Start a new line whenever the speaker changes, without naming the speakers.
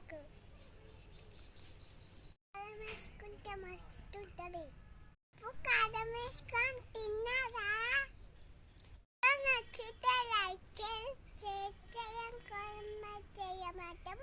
ఆకు కారం వేసుకుంటే మస్తు ఉంటుంది ఉప్పు కారం వేసుకొని తిన్నారా నచ్చితే లైక్ చేయండి చేయడం చేయమంటే